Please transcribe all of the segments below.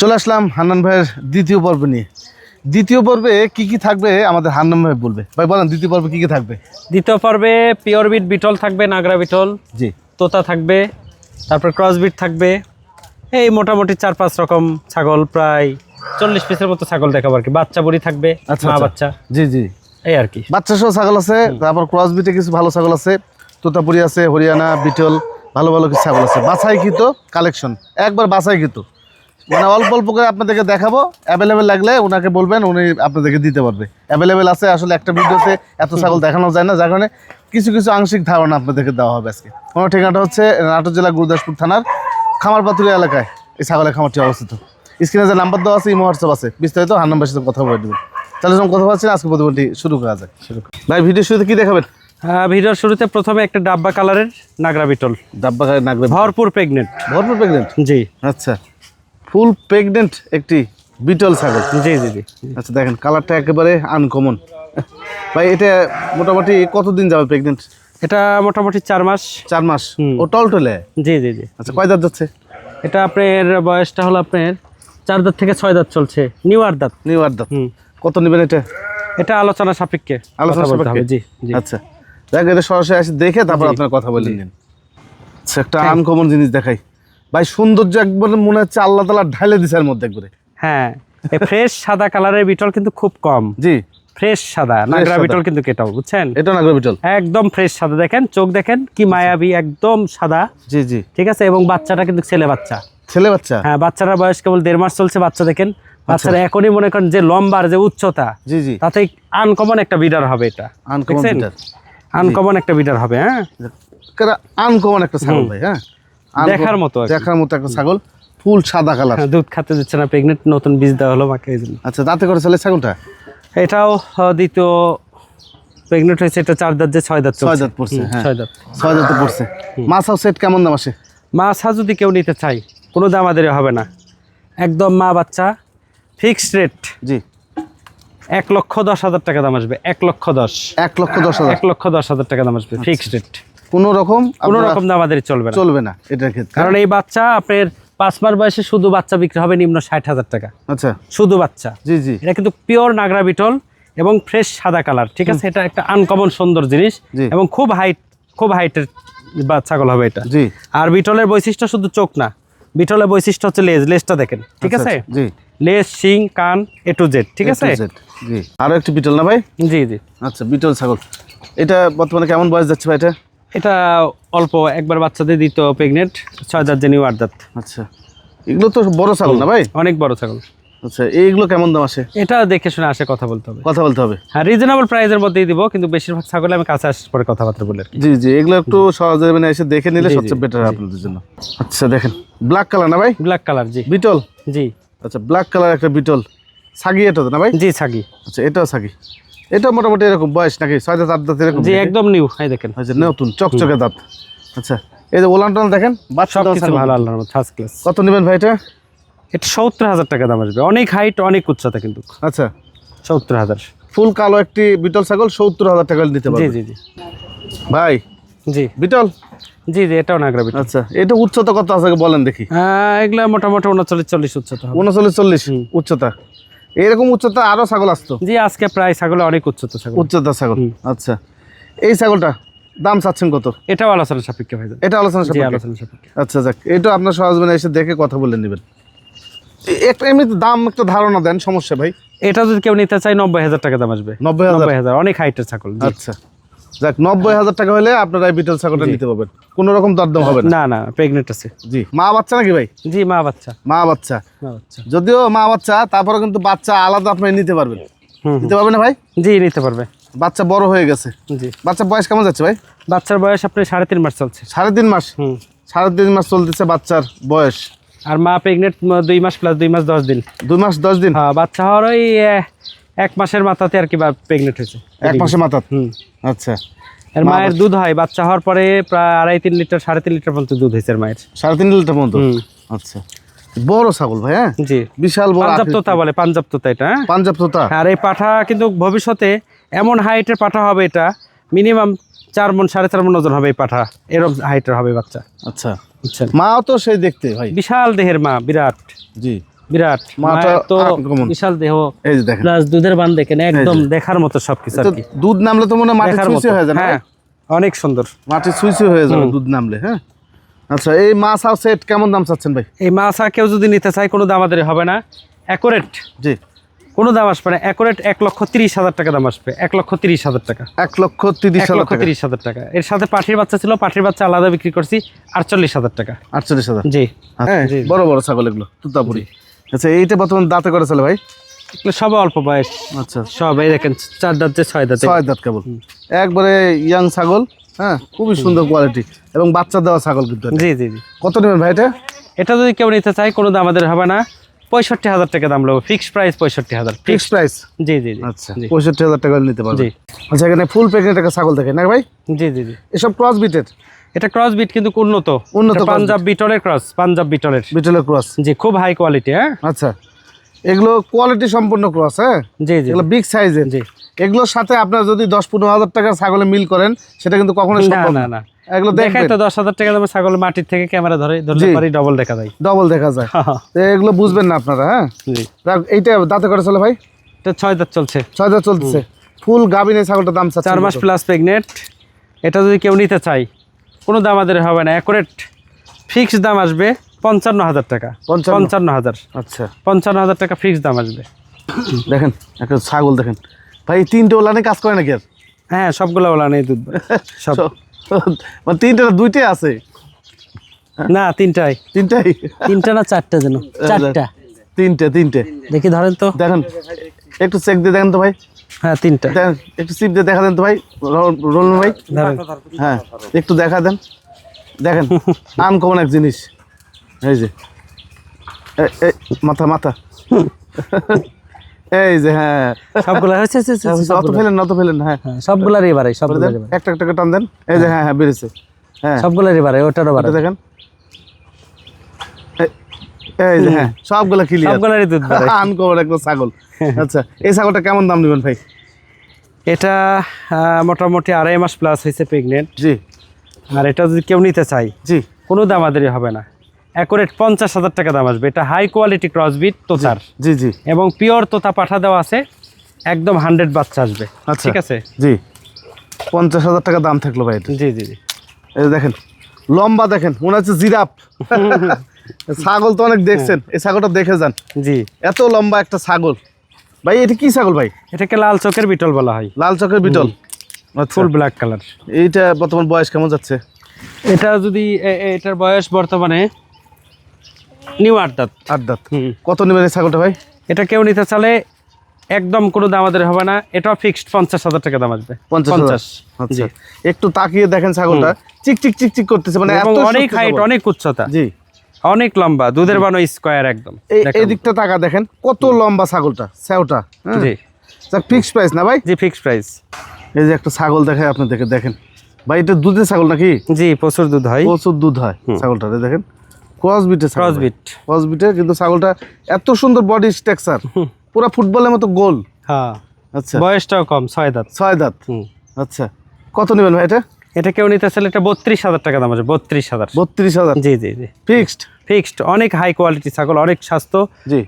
চলে আসলাম হান্নান ভাইয়ের দ্বিতীয় পর্ব নিয়ে। দ্বিতীয় পর্বে কি কি থাকবে আমাদের হান্নান ভাই বলবে। ভাই বলেন দ্বিতীয় পর্বে কি কি থাকবে? দ্বিতীয় পর্বে পিওর বিট বিটল থাকবে নাগরা বিটল জি। তোতা থাকবে তারপর ক্রস বিট থাকবে। এই মোটামুটি চার পাঁচ রকম ছাগল প্রায় চল্লিশ পিসের মতো ছাগল দেখাবো আর কি। বাচ্চা বুড়ি থাকবে আচ্ছা, মা আচ্ছা। বাচ্চা। জি জি। এই আর কি। বাচ্চা সহ ছাগল আছে তারপর ক্রস বিটে কিছু ভালো ছাগল আছে তোতাপুরি আছে হরিয়ানা বিটল ভালো ভালো কিছু ছাগল আছে। বাছাই কিত কালেকশন একবার বাছাই কিত মানে অল্প অল্প করে আপনাদেরকে দেখাবো। অ্যাভেলেবেল লাগলে ওনাকে বলবেন উনি আপনাদেরকে দিতে পারবে। অ্যাভেলেবেল আছে আসলে একটা ভিডিওতে এত ছাগল দেখানো যায় না যার কারণে কিছু কিছু আংশিক ধারণা আপনাদেরকে দেওয়া হবে আজকে। আমার ঠিকানাটা হচ্ছে নাটোর জেলা গুরুদাসপুর থানার খামারপাতুরি এলাকায়। এই ছাগলের খামারটি অবস্থিত। স্ক্রিনে যে নাম্বার দেওয়া আছে এই হোয়াটসঅ্যাপ আছে। বিস্তারিত হান্নাম্বার সাথে কথা বলে দেবেন তাহলে যখন কথা বলছি আজকে প্রতিবন্ধী শুরু করা যায় শুরু ভাই ভিডিও শুরুতে কী দেখাবেন? আহ, ভিডিওর শুরুতে প্রথমে একটা ডাব্বা কালারের নাগরা বিটল। ডাব্বা গাড়ি নাগবে ভরপুর প্রেগনেন্ট ভরপুর প্রেগনেন্ট জি। আচ্ছা। ফুল প্রেগনেন্ট একটি বিটল ছাগল। জি জি জি। আচ্ছা দেখেন কালারটা একেবারে আনকমন ভাই এটা মোটামুটি কতদিন যাবে প্রেগনেন্ট এটা মোটামুটি চার মাস। চার মাস। ও টলটলে জি জি জি। আচ্ছা কয় দাঁত যাচ্ছে? এটা আপনার বয়সটা হলো আপনার চার দাঁত থেকে ছয় দাঁত চলছে নিউ আর দাঁত। নিউ আর দাঁত কত নেবেন এটা? এটা আলোচনা সাপেক্ষে আলোচনা। সাপেক্ষে? জি জি। আচ্ছা দেখ এটা সরাসরি এসে দেখে তারপর আপনার কথা বলে নিন। আচ্ছা একটা আনকমন জিনিস দেখাই। ভাই সৌন্দর্য একবারে মনে হচ্ছে আল্লাহ তালা ঢালে দিছে এর মধ্যে একবারে। হ্যাঁ ফ্রেশ সাদা কালারের বিটল কিন্তু খুব কম। জি। ফ্রেশ সাদা নাগরা বিটল কিন্তু কেটাও বুঝছেন? এটা নাগর বিটল। একদম ফ্রেশ সাদা দেখেন চোখ দেখেন কি মায়াবী একদম সাদা। জি জি। ঠিক আছে? এবং বাচ্চাটা কিন্তু ছেলে বাচ্চা। ছেলে বাচ্চা? হ্যাঁ বাচ্চারা বয়স কেবল দেড় মাস চলছে বাচ্চা দেখেন। বাচ্চারা এখনই মনে করেন যে লম্বার যে উচ্চতা জি জি। তাতে আনকমন একটা বিডার হবে এটা। আনকমন আনকমন একটা বিডার হবে হ্যাঁ? আনকমন একটা ছাগল ভাই হ্যাঁ? দেখার মতো দেখার মতো একটা ছাগল। ফুল সাদা কালার। হ্যাঁ, দুধ খাতে দিচ্ছে না প্রেগনেন্ট নতুন বীজ দেওয়া হলো মাকে এই জন্য। আচ্ছা দাঁতে করে চলে ছাগলটা? এটাও দ্বিতীয় প্রেগনেন্ট হয়েছে এটা চার দাঁত যে ছয় দাঁত ছয় দাঁত পড়ছে হ্যাঁ। ছয় দাঁত। ছয় দাঁতে পড়ছে। মাছাও সেট কেমন দাম আসে? মাছা যদি কেউ নিতে চাই কোনো দাম আমাদের হবে না। একদম মা বাচ্চা ফিক্সড রেট জি। এক লক্ষ দশ হাজার টাকা দাম আসবে এক লক্ষ দশ। এক লক্ষ দশ হাজার। এক লক্ষ দশ হাজার টাকা দাম আসবে ফিক্সড রেট কোনো রকম কোনো রকম দাম আমাদের চলবে না। চলবে না এটার ক্ষেত্রে। কারণ এই বাচ্চা আপনার পাঁচ মাস বয়সে শুধু বাচ্চা বিক্রি হবে নিম্ন ষাট হাজার টাকা। আচ্ছা। শুধু বাচ্চা। জি জি। এটা কিন্তু পিওর নাগরা বিটল এবং ফ্রেশ সাদা কালার ঠিক আছে? এটা একটা আনকমন সুন্দর জিনিস এবং খুব হাইট খুব হাইটের ছাগল হবে এটা। জি। আর বিটলের বৈশিষ্ট্য শুধু চোখ না বিটলের বৈশিষ্ট্য হচ্ছে লেজ লেজটা দেখেন ঠিক আচ্ছা, আছে? আচ্ছা, জি। লেজ শিং কান এ টু জেড ঠিক আছে? জি। আরও একটি বিটল না ভাই? জি জি। আচ্ছা বিটল ছাগল। এটা বর্তমানে কেমন বয়স যাচ্ছে ভাই এটা? এটা অল্প একবার বাচ্চাদের দিত প্রেগনেন্ট ছয় দাঁত নিউ আট দাঁত। আচ্ছা। এগুলো তো বড় ছাগল না ভাই? অনেক বড় ছাগল। আচ্ছা এইগুলো কেমন দাম আসে? এটা দেখে শুনে আসে কথা বলতে হবে। কথা বলতে হবে। হ্যাঁ রিজনেবল প্রাইসের মধ্যেই দিব কিন্তু বেশিরভাগ ছাগলে আমি কাছে আসার পরে কথাবার্তা বলে জি জি এগুলো একটু সহজে মানে এসে দেখে নিলে সবচেয়ে বেটার আপনাদের জন্য। আচ্ছা দেখেন ব্ল্যাক কালার না ভাই? ব্ল্যাক কালার জি। বিটল? জি। আচ্ছা ব্ল্যাক কালার একটা বিটল। সাগি এটা তো না ভাই? জি ছাগি। আচ্ছা এটাও সাগি এটা মোটামুটি এরকম বয়স নাকি? ছয় দাঁত আট দাঁত এরকম জি একদম নিউ এই দেখেন। নতুন চকচকে দাঁত। আচ্ছা এই যে ওলান টোলান দেখেন? বাচ্চা ভালো আল্লাহর ফার্স্ট ক্লাস কত নেবেন ভাই এটা? এটা সত্তর হাজার টাকা দাম আসবে। অনেক হাইট অনেক উচ্চতা কিন্তু। আচ্ছা। সত্তর হাজার। ফুল কালো একটি বিটল ছাগল সত্তর হাজার টাকা নিতে জি পারবে। জি জি। জি ভাই জি। বিটল? জি জি এটাও নাগরা বিট আচ্ছা এটা উচ্চতা কত আছে বলেন দেখি। হ্যাঁ এগুলা মোটামুটি উনচল্লিশ চল্লিশ উচ্চতা হবে। উনচল্লিশ চল্লিশ উচ্চতা। এরকম উচ্চতা আরও ছাগল আসতো? জি আজকে প্রায় ছাগল অনেক উচ্চতা ছাগল। উচ্চতা ছাগল আচ্ছা। এই ছাগলটা দাম চাচ্ছেন কত? এটাও আলোচনা সাপেক্ষে ভাই। এটা আলোচনা সাপেক্ষে? আলোচনা সাপেক্ষে। আচ্ছা যাক। এটা আপনার সহজবেন এসে দেখে কথা বলে নেবেন। একটা এমনি দাম একটা ধারণা দেন সমস্যা ভাই। এটা যদি কেউ নিতে চায় নব্বই হাজার টাকা দাম আসবে। নব্বই হাজার? অনেক হাইটের ছাগল আচ্ছা। যাক নব্বই হাজার টাকা হলে আপনারা এই বিটল ছাগলটা নিতে পারবেন। কোনো রকম দরদাম হবে না। না প্রেগনেন্ট আছে। জি মা বাচ্চা নাকি ভাই? জি মা বাচ্চা। মা বাচ্চা। যদিও মা বাচ্চা তারপরে কিন্তু বাচ্চা আলাদা আপনি নিতে পারবেন। নিতে পারবেন না ভাই? জি নিতে পারবে। বাচ্চা বড় হয়ে গেছে। জি। বাচ্চা বয়স কেমন যাচ্ছে ভাই? বাচ্চার বয়স আপনার সাড়ে তিন মাস চলছে। সাড়ে তিন মাস? সাড়ে তিন মাস চলতেছে বাচ্চার বয়স। আর মা প্রেগনেন্ট দুই মাস প্লাস দুই মাস দশ দিন। দুই মাস দশ দিন? হ্যাঁ বাচ্চা হওয়ার ওই এক মাসের মাথাতে আর কি প্রেগনেন্ট হয়েছে। এক মাসে মাথা? হুম। আচ্ছা। এর মায়ের দুধ হয় বাচ্চা হওয়ার পরে প্রায় আড়াই তিন লিটার সাড়ে তিন লিটার পর্যন্ত দুধ হয়েছে মায়ের। সাড়ে তিন লিটার হুম। আচ্ছা। বড় ছাগল ভাই হ্যাঁ? জি। বিশাল বড় পাঞ্জাব তোতা বলে পাঞ্জাব তোতা এটা হ্যাঁ? পাঞ্জাব তোতা? আর এই পাঠা কিন্তু ভবিষ্যতে এমন হাইটের পাঠা হবে এটা মিনিমাম চার মন সাড়ে চার মন ওজন হবে এই পাঠা। এরকম হাইটের হবে বাচ্চা। আচ্ছা। বুঝছেন? মাও তো সেই দেখতে ভাই। বিশাল দেহের মা বিরাট। জি। বিরাট মাথা তো বিশাল দেহ এই যে দেখেন। প্লাস দুধের বান দেখেন একদম দেখার মতো সবকিছু আর কি। দুধ নামলে তো মনে হয় মাটি সুইসি হয়ে যায় হ্যাঁ অনেক সুন্দর। মাটি সুইসি হয়ে যাবে দুধ নামলে হ্যাঁ? আচ্ছা এই মাছ সেট কেমন দাম চাচ্ছেন ভাই? এই মাছ কেউ যদি নিতে চায় কোনো দামাদারি হবে না। অ্যাকোরেট জি। কোনো দাম আসবে না। অ্যাকোরেট এক লক্ষ তিরিশ হাজার টাকা দাম আসবে। এক লক্ষ তিরিশ হাজার টাকা। এক লক্ষ তিরিশ লক্ষ তিরিশ হাজার টাকা। এর সাথে পাঠির বাচ্চা ছিল পাঠির বাচ্চা আলাদা বিক্রি করছি আটচল্লিশ হাজার টাকা। আটচল্লিশ হাজার। জি। হ্যাঁ জি। বড় বড় ছাগল এগুলো তুতাপুরি। আচ্ছা এইটা বর্তমান দাঁতে করে চলে ভাই? সব অল্প বয়স। আচ্ছা। সব এই দেখেন চার দাঁত যে ছয় দাঁতে। ছয় দাঁত কেবল। একবারে ইয়াং ছাগল হ্যাঁ খুবই সুন্দর কোয়ালিটি এবং বাচ্চা দেওয়া ছাগল কিন্তু জি জি জি। কত নেবেন ভাই এটা? এটা যদি কেউ নিতে চায় কোনো দাম আমাদের হবে না। পঁয়ষট্টি হাজার টাকা দাম লাগবে ফিক্সড প্রাইস পঁয়ষট্টি হাজার। ফিক্স প্রাইস জি জি আচ্ছা পঁয়ষট্টি হাজার টাকা নিতে পারবেন। জি। আচ্ছা এখানে ফুল প্যাকেট একটা ছাগল দেখেন না ভাই? জি জি জি। এসব ক্রস বিটের এটা ক্রস বিট কিন্তু উন্নত। উন্নত পাঞ্জাব বিটলের ক্রস পাঞ্জাব বিটলের। বিটলের ক্রস জি খুব হাই কোয়ালিটি হ্যাঁ? আচ্ছা। এগুলো কোয়ালিটি সম্পূর্ণ ক্রস হ্যাঁ? জি জি। এগুলো বিগ সাইজের জি। এগুলোর সাথে আপনার যদি দশ পনেরো হাজার টাকার ছাগলে মিল করেন সেটা কিন্তু কখনো না সম্ভব না না। এগুলো দেখাই তো দশ হাজার টাকা দামের ছাগল মাটির থেকে ক্যামেরা ধরে ধরলে পারি ডবল দেখা যায়। ডবল দেখা যায়। তো এগুলো বুঝবেন না আপনারা হ্যাঁ? এইটা দাঁতে করে চলে ভাই? এটা ছয় দাঁত চলছে। ছয় হাজার চলতেছে। ফুল গাভিনের ছাগলটার দাম চার মাস প্লাস প্রেগনেন্ট এটা যদি কেউ নিতে চাই কোনো দাম আমাদের হবে না। অ্যাকুরেট ফিক্সড দাম আসবে পঞ্চান্ন হাজার টাকা। পঞ্চান্ন? হাজার। আচ্ছা। পঞ্চান্ন হাজার টাকা ফিক্সড দাম আসবে। দেখেন একটা ছাগল দেখেন। ভাই তিনটে ওলানে কাজ করে নাকি আর? হ্যাঁ সবগুলো ওলা নেই দুধ সব। মানে তিনটে দুইটাই আছে? না তিনটাই। তিনটাই? তিনটা না চারটা যেন? চারটা। তিনটে তিনটে। দেখি ধরেন তো। দেখেন একটু চেক দিয়ে দেখেন তো ভাই। হ্যাঁ তিনটা। একটু সিপ দিয়ে দেখা দেন তো ভাই। রোল ভাই। হ্যাঁ একটু দেখা দেন। দেখেন আনকমন এক জিনিস। এই যে মাথা মাথা। এই যে হ্যাঁ। সবগুলা হয়েছে, হয়েছে, অত ফেলেন অত ফেলেন হ্যাঁ। হ্যাঁ, সবগুলার এবারে সবগুলার একটা একটা করে টান দেন। এই যে হ্যাঁ হ্যাঁ বেড়েছে হ্যাঁ। সবগুলার এবারে ওটার এবারে এটা দেখেন। এই যে হ্যাঁ সবগুলো ক্লিয়ার সবগুলারই দুধ আনকমন একটা ছাগল। আচ্ছা এই ছাগলটা কেমন দাম নেবেন ভাই? এটা মোটামুটি আড়াই মাস প্লাস হয়েছে প্রেগনেন্ট জি। আর এটা যদি কেউ নিতে চাই জি। কোনো দামাদারি হবে না। অ্যাকুরেট পঞ্চাশ হাজার টাকা দাম আসবে। এটা হাই কোয়ালিটি ক্রসবিট তোতার। জি জি এবং পিওর তোতা পাঠা দেওয়া আছে একদম হান্ড্রেড বাচ্চা আসবে। আচ্ছা। ঠিক আছে? জি। পঞ্চাশ হাজার টাকা দাম থাকল ভাই জি জি জি। দেখেন লম্বা দেখেন মনে হচ্ছে জিরাফ। ছাগল তো অনেক দেখছেন এই ছাগলটা দেখে যান। জি। এত লম্বা একটা ছাগল। ভাই এটা কি ছাগল ভাই? এটাকে লাল চোখের বিটল বলা হয়। লাল চকের বিটল? আচ্ছা। ফুল ব্ল্যাক কালার এইটা বর্তমান বয়স কেমন যাচ্ছে? এটা যদি এটার বয়স বর্তমানে নিউ আট দাঁত। আট দাঁত। কত নেবেন এই ছাগলটা ভাই? এটা কেউ নিতে চালে একদম কোনো দাম আমাদের হবে না। এটাও ফিক্সড পঞ্চাশ হাজার টাকা দাম আসবে। পঞ্চাশ আচ্ছা। একটু তাকিয়ে দেখেন ছাগলটা। চিক চিক চিক চিক করতেছে মানে এত অনেক হাইট অনেক উচ্চতা। জি। অনেক লম্বা দুধের বানো স্কোয়ার একদম। এই দিকটা তাকা দেখেন কত লম্বা ছাগলটা স্যাওটা হ্যাঁ? জি। ফিক্স প্রাইস না ভাই? জি ফিক্সড প্রাইস এই যে একটা ছাগল দেখায় আপনাদেরকে দেখেন। ভাই এটা দুধের ছাগল নাকি? জি প্রচুর দুধ হয়। প্রচুর দুধ হয় ছাগলটা দেখেন। ক্রস বিটের ক্রস বিট কিন্তু ছাগলটা এত সুন্দর বডি স্ট্রাকচার পুরো ফুটবলের মতো গোল। হ্যাঁ। আচ্ছা। বয়সটাও কম ছয় দাঁত। ছয় দাঁত। আচ্ছা। কত নেবেন ভাই এটা? এটা কেউ নিতে চাইলে এটা বত্রিশ হাজার টাকা দাম আছে বত্রিশ হাজার। বত্রিশ হাজার? জি জি জি। ফিক্সড? ফিক্সড অনেক হাই কোয়ালিটি ছাগল অনেক স্বাস্থ্য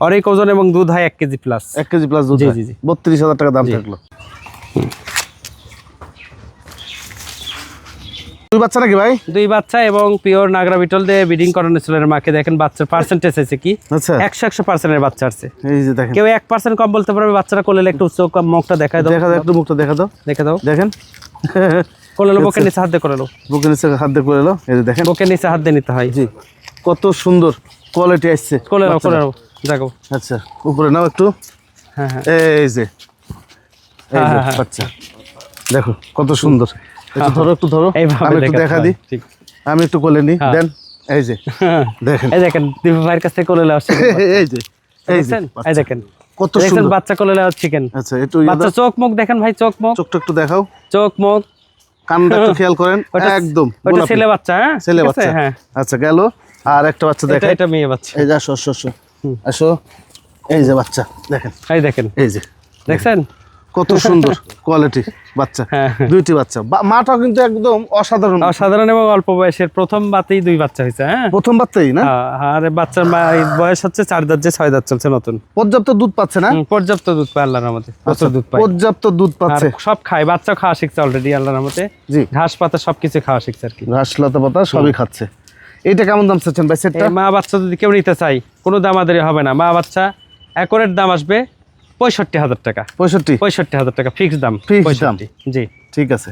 অনেক ওজন এবং দুধ হয় এক কেজি প্লাস এক কেজি প্লাস দুধ জি, জি, জি। বত্রিশ হাজার টাকা দাম। থাকল। দুই বাচ্চা নাকি ভাই? দুই বাচ্চা এবং পিওর নাগরা বিটল দিয়ে ব্রিডিং করানো ছিল মাকে। দেখেন বাচ্চার পার্সেন্টেজ আছে কি? আচ্ছা। একশো একশো পার্সেন্টের বাচ্চা আছে। এই যে দেখেন। কেউ এক পার্সেন্ট কম বলতে পারবে বাচ্চারা কোলে একটু উচ্চ মুখটা দেখায় দাও। দেখা দাও একটু মুখটা দেখা দাও। দেখে দাও। দেখেন। কোলে বুকের নিচে হাত দিয়ে করে লো বুকের নিচে হাত দিয়ে করে এলো এই যে দেখেন। বুকের নিচে হাত দিয়ে নিতে হয়। জি কত সুন্দর কোয়ালিটি আসছে। নাও। নাও আচ্ছা উপরে নাও একটু। হ্যাঁ হ্যাঁ। এই যে এই যে হ্যাঁ। বাচ্চা। দেখো কত সুন্দর। একটু ধরো একটু ধরো। আমি একটু দেখা দিই। ঠিক। আমি একটু কোলে নিই। দেন এই যে দেখেন। এই দেখেন দীপু ভাইয়ের কাছ থেকে কোলে নেওয়া এই যে এই যে বাচ্চা। এই দেখেন। কত সুন্দর। বাচ্চা কোলে নেওয়া চিকেন আচ্ছা একটু ইয়ে বাচ্চা চোখ মুখ দেখেন ভাই চোখ মুখ। চোখটা একটু দেখাও। চোখ মুখ। কানটা একটু খেয়াল করেন একদম ওটা ছেলে বাচ্চা হ্যাঁ? ছেলে বাচ্চা। হ্যাঁ। আচ্ছা গেল। আর একটা বাচ্চা দেখেন। এটা মেয়ে বাচ্চা। এই যে আসো আসো আসো। এই যে বাচ্চা দেখেন। এই দেখেন। এই যে। দেখছেন? কত সুন্দর কোয়ালিটি বাচ্চা হ্যাঁ। দুইটি বাচ্চা। মাটাও কিন্তু একদম অসাধারণ। অসাধারণ এবং অল্প বয়সের প্রথম বাতেই দুই বাচ্চা হয়েছে হ্যাঁ। প্রথম বাচ্চাই না? হ্যাঁ, আর বাচ্চার বয়স হচ্ছে চার দাঁত যে ছয় দাঁত চলছে নতুন। পর্যাপ্ত দুধ পাচ্ছে না? পর্যাপ্ত দুধ পায় আল্লাহর রহমতে আচ্ছা, প্রচুর দুধ পায়। পর্যাপ্ত দুধ পাচ্ছে। সব খায় বাচ্চা খাওয়া শিখছে অলরেডি আল্লাহর রহমতে। জি। ঘাস পাতা সবকিছু খাওয়া শিখছে আর কি। ঘাস লতা পাতা সবই খাচ্ছে। এইটা কেমন দাম চাচ্ছেন ভাই সেটটা? মা বাচ্চা যদি কেউ নিতে চাই কোনো দামাদারি হবে না। মা বাচ্চা একরের দাম আসবে পঁয়ষট্টি হাজার টাকা। পঁয়ষট্টি? পঁয়ষট্টি হাজার টাকা ফিক্স দাম Fixed দাম। জি। ঠিক আছে।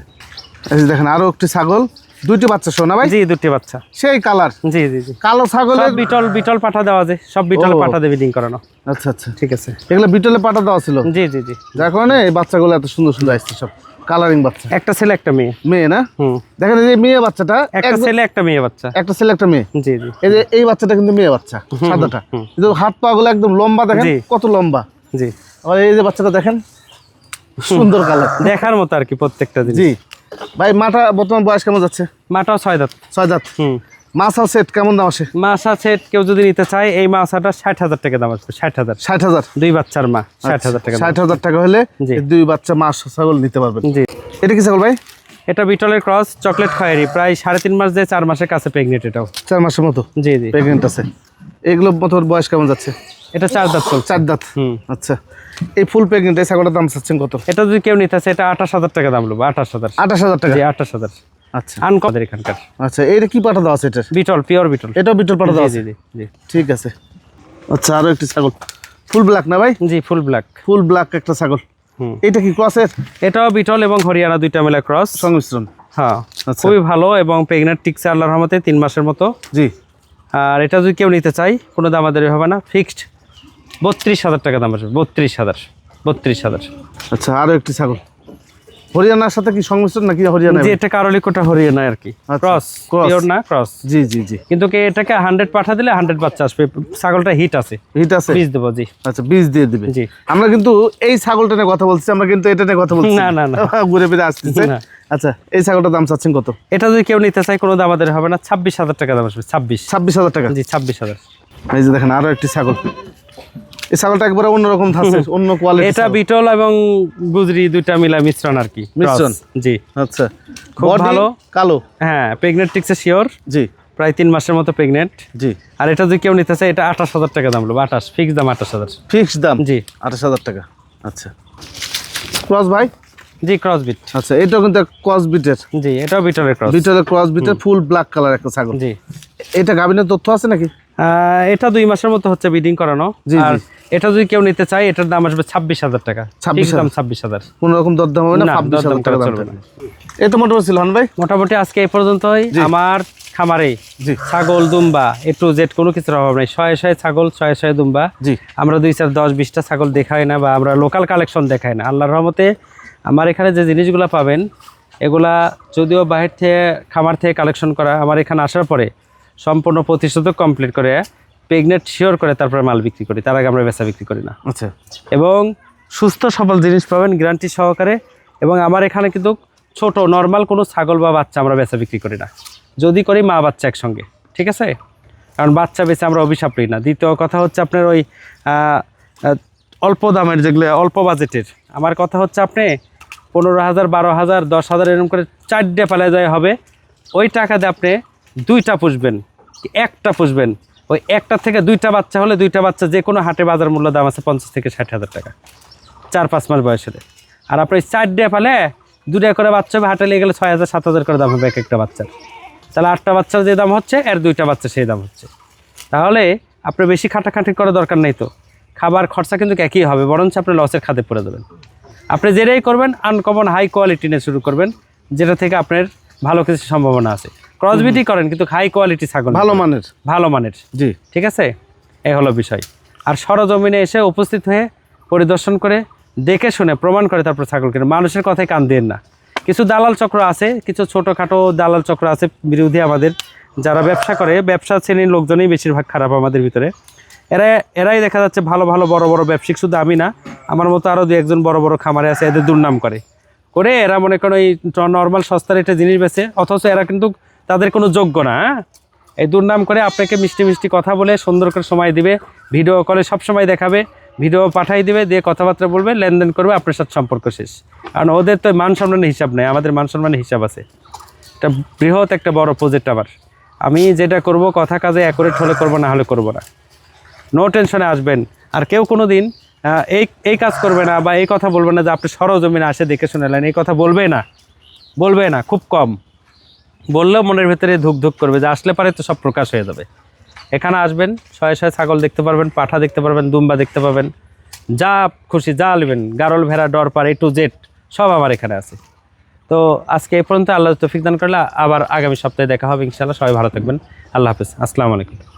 দেখেন আরও একটি ছাগল। দুইটি বাচ্চা ভাই? জি দুটি বাচ্চা। সেই কালার। জি জি জি। কালো ছাগলের বিটল বিটল পাঠা দেওয়া যায় সব বিটল পাঠা দেবে ডিং করানো। আচ্ছা আচ্ছা। ঠিক আছে। এগুলো বিটলে পাটা দেওয়া ছিল? জি জি জি। যার কারণে এই বাচ্চাগুলো এত সুন্দর সুন্দর আসছে সব। কালারিং বাচ্চা। একটা ছেলে একটা মেয়ে। মেয়ে না? হুম। দেখেন এই মেয়ে বাচ্চাটা একটা ছেলে একটা মেয়ে বাচ্চা। একটা ছেলে একটা মেয়ে। জি জি। এই যে এই বাচ্চাটা কিন্তু মেয়ে বাচ্চা সাদাটা। কিন্তু হাত পা গুলো একদম লম্বা দেখেন কত লম্বা। জি। আর এই যে বাচ্চাটা দেখেন সুন্দর কালার দেখার মতো আর কি প্রত্যেকটা জি। ভাই মাটা বর্তমান বয়স কেমন যাচ্ছে? মাটাও ছয় দাঁত। ছয় দাঁত। হুম। মাছা সেট কেমন দাম আসে? মাছা সেট কেউ যদি নিতে চায় এই মাছাটা ষাট হাজার টাকা দাম আসবে ষাট হাজার। ষাট হাজার? দুই বাচ্চার মা ষাট হাজার টাকা ষাট হাজার টাকা হলে। দুই বাচ্চা মাস ছাগল নিতে পারবেন। জি। এটা কি ছাগল ভাই? এটা বিটলের ক্রস চকলেট খয়েরি। প্রায় সাড়ে তিন মাস দিয়ে চার মাসের কাছে প্রেগনেন্ট এটাও। চার মাসের মতো জি জি। প্রেগনেন্ট আছে। এগুলো মতো বয়স কেমন যাচ্ছে? এটা চার দাঁত চলছে চার দাঁত। হুম। আচ্ছা। এই ফুল প্রেগনেন্ট এই ছাগলটার দাম চাচ্ছেন কত? এটা যদি কেউ নিতে এটা আঠাশ হাজার টাকা দাম নেব আঠাশ হাজার। আঠাশ হাজার টাকা? আঠাশ হাজার। আচ্ছা। আনকম এখানকার। আচ্ছা এইটা কি পাঠা দেওয়া আছে এটার? বিটল পিওর বিটল। এটাও বিটল পাঠা দেওয়া আছে? জি জি ঠিক আছে। আচ্ছা আরও একটি ছাগল। ফুল ব্ল্যাক না ভাই? জি ফুল ব্ল্যাক। ফুল ব্ল্যাক একটা ছাগল। হুম। এটা কি ক্রসের এটাও বিটল এবং হরিয়ানা দুইটা মিলে ক্রস। সংমিশ্রণ। হ্যাঁ। আচ্ছা। খুবই ভালো এবং প্রেগনেন্ট টিকছে আল্লাহর রহমতে তিন মাসের মতো। জি। আর এটা যদি কেউ নিতে চাই কোনো দাম দামাদারি হবে না ফিক্সড। বত্রিশ হাজার টাকা দাম আসবে বত্রিশ হাজার বত্রিশ হাজার। আচ্ছা আরও একটি ছাগল। হরিয়ানার সাথে কি সংমিশ্রণ নাকি হরিয়ানা যে এটা কারলিকোটা হরিয়ানা আর কি। আচ্ছা, ক্রস cross। পিওর না ক্রস জি জি জি। কিন্তু কে এটাকে হান্ড্রেড পাঠা দিলে হান্ড্রেড বাচ্চা আসবে। ছাগলটা হিট আছে। হিট আছে? বীজ দেবো জি। আচ্ছা বীজ দিয়ে দিবে। জি। আমরা কিন্তু এই ছাগলটা নিয়ে কথা বলছি আমরা কিন্তু এটা নিয়ে কথা বলছি না, না, না। ঘুরে ফিরে আসতেছে। না। আচ্ছা এই ছাগলটার দাম চাচ্ছেন কত? এটা যদি কেউ নিতে চায় কোনো দামাদারি হবে না। ছাব্বিশ হাজার টাকা দাম আসবে ছাব্বিশ। ছাব্বিশ হাজার টাকা? জি ছাব্বিশ হাজার। এই যে দেখেন আরও একটি ছাগল। এই ছাগলটা একবারে অন্যরকম থাকছে অন্য কোয়ালিটি এটা বিটল এবং গুজরি দুইটা মিলা মিশ্রণ আর কি। মিশ্রণ? জি। আচ্ছা। খুব ভালো। কালো? হ্যাঁ প্রেগনেন্ট টিকছে শিওর জি। প্রায় তিন মাসের মতো প্রেগনেন্ট জি। আর এটা যদি কেউ নিতে চায় এটা আঠাশ হাজার টাকা দাম নেব আঠাশ ফিক্স দাম আঠাশ হাজার। ফিক্সড দাম? জি। আঠাশ হাজার টাকা। আচ্ছা। ক্রস ভাই? জি ক্রস বিট আচ্ছা এটাও কিন্তু ক্রস বিটের জি এটাও বিটলের ক্রস বিটের ক্রস বিটের ফুল ব্ল্যাক কালার একটা ছাগল। জি। এটা গাভিনের তথ্য আছে নাকি? এটা দুই মাসের মতো হচ্ছে বিডিং করানো। আর এটা যদি কেউ নিতে চায় এটার দাম আসবে ছাব্বিশ হাজার টাকা। 26,000 Fixed দাম ছাব্বিশ হাজার? কোনো রকম দরদাম হবে না না, ছাব্বিশ হাজার টাকা চলবে। এই তো মোটামুটি ছিল ভাই? মোটামুটি আজকে এই পর্যন্তই। আমার খামারে ছাগল দুম্বা এ টু জেড কোনো কিছুর অভাব নেই। শয়ে শয়ে ছাগল শয়ে শয়ে দুম্বা। জি। আমরা দুই চার দশ বিশটা ছাগল দেখাই না বা আমরা লোকাল কালেকশন দেখাই না। আল্লাহর রহমতে আমার এখানে যে জিনিসগুলো পাবেন এগুলা যদিও বাহির থেকে খামার থেকে কালেকশন করা আমার এখানে আসার পরে সম্পূর্ণ প্রতিশোধক কমপ্লিট করে প্রেগনেন্ট শিওর করে তারপরে মাল বিক্রি করি। তার আগে আমরা বেচা বিক্রি করি না। আচ্ছা। এবং সুস্থ সবল জিনিস পাবেন গ্যারান্টি সহকারে। এবং আমার এখানে কিন্তু ছোট নর্মাল কোনো ছাগল বা বাচ্চা আমরা বেচা বিক্রি করি না। যদি করি মা বাচ্চা একসঙ্গে ঠিক আছে? কারণ বাচ্চা বেচে আমরা অভিশাপ নিই না। দ্বিতীয় কথা হচ্ছে আপনার ওই অল্প দামের যেগুলো অল্প বাজেটের। আমার কথা হচ্ছে আপনি পনেরো হাজার বারো হাজার দশ হাজার এরকম করে চারটে পালায় যায় হবে। ওই টাকা দিয়ে আপনি দুইটা পুষবেন। একটা পুষবেন। ওই একটা থেকে দুইটা বাচ্চা হলে দুইটা বাচ্চা যে কোনো হাটে বাজার মূল্য দাম আছে পঞ্চাশ থেকে ষাট হাজার টাকা। চার পাঁচ মাস বয়স হলে। আর আপনি চার ডে পালে দুটা করে বাচ্চা হবে, হাটে লেগে গেলে ছয় হাজার, সাত হাজার করে দাম হবে এক একটা বাচ্চার। তাহলে আটটা বাচ্চার যে দাম হচ্ছে আর দুইটা বাচ্চা সেই দাম হচ্ছে। তাহলে আপনার বেশি খাটাখাটি করার দরকার নেই তো। খাবার খরচা কিন্তু একই হবে, বরঞ্চ আপনি লসের খাতে পড়ে দেবেন আপনি যেটাই করবেন আনকমন হাই কোয়ালিটি নিয়ে শুরু করবেন, যেটা থেকে আপনার ভালো কিছু সম্ভাবনা আছে। ক্রসবিটি করেন কিন্তু হাই কোয়ালিটি ছাগল ভালো মানের। ভালো মানের। জি। ঠিক আছে? এই হলো বিষয়। আর সরজমিনে এসে উপস্থিত হয়ে পরিদর্শন করে দেখে শুনে প্রমাণ করে তারপর ছাগল কিনে। মানুষের কথায় কান দেন না। কিছু দালাল চক্র আছে কিছু ছোটোখাটো দালাল চক্র আছে বিরোধী আমাদের। যারা ব্যবসা করে ব্যবসা শ্রেণির লোকজনই বেশিরভাগ খারাপ আমাদের ভিতরে। এরা এরাই দেখা যাচ্ছে ভালো ভালো বড় বড় ব্যবসায়িক শুধু আমি না। আমার মতো আরও দু একজন বড় বড় খামারে আছে এদের দুর্নাম করে। করে এরা মনে করেন এই নর্মাল সস্তার একটা জিনিস বেছে অথচ এরা কিন্তু তাদের কোনো যোগ্য না হ্যাঁ? এই দুর্নাম করে আপনাকে মিষ্টি মিষ্টি কথা বলে সুন্দর করে সময় দিবে ভিডিও কলে সব সময় দেখাবে ভিডিও পাঠাই দিবে, দিয়ে কথাবার্তা বলবে, লেনদেন করবে, আপনার সাথে সম্পর্ক শেষ। কারণ ওদের তো মান সম্মানের হিসাব নেই, আমাদের মান সম্মানের হিসাব আছে। এটা বৃহৎ একটা বড় প্রজেক্ট আবার। আমি যেটা করব, কথা কাজে অ্যাকুরেট হলে করব, না হলে করব না। নো টেনশনে আসবেন। আর কেউ কোনো দিন এই এই কাজ করবে না বা এই কথা বলবে না যে আপনি সরজমিনে আসে দেখে শুনেলেন এই কথা বলবে না। বলবে না, খুব কম। বললেও মনের ভেতরে ধুক ধুক করবে, যে আসলে পারে তো সব প্রকাশ হয়ে যাবে। এখানে আসবেন, শয়ে শয়ে ছাগল দেখতে পারবেন, পাঠা দেখতে পারবেন, দুম্বা দেখতে পাবেন যা খুশি যা নেবেন, গারল ভেড়া ডরপার এ টু জেড সব আমার এখানে আছে। তো আজকে এই পর্যন্ত আল্লাহ তফিক দান করলে, আবার আগামী সপ্তাহে দেখা হবে ইনশাল্লাহ সবাই ভালো থাকবেন। আল্লাহ হাফিজ। আসসালামু আলাইকুম।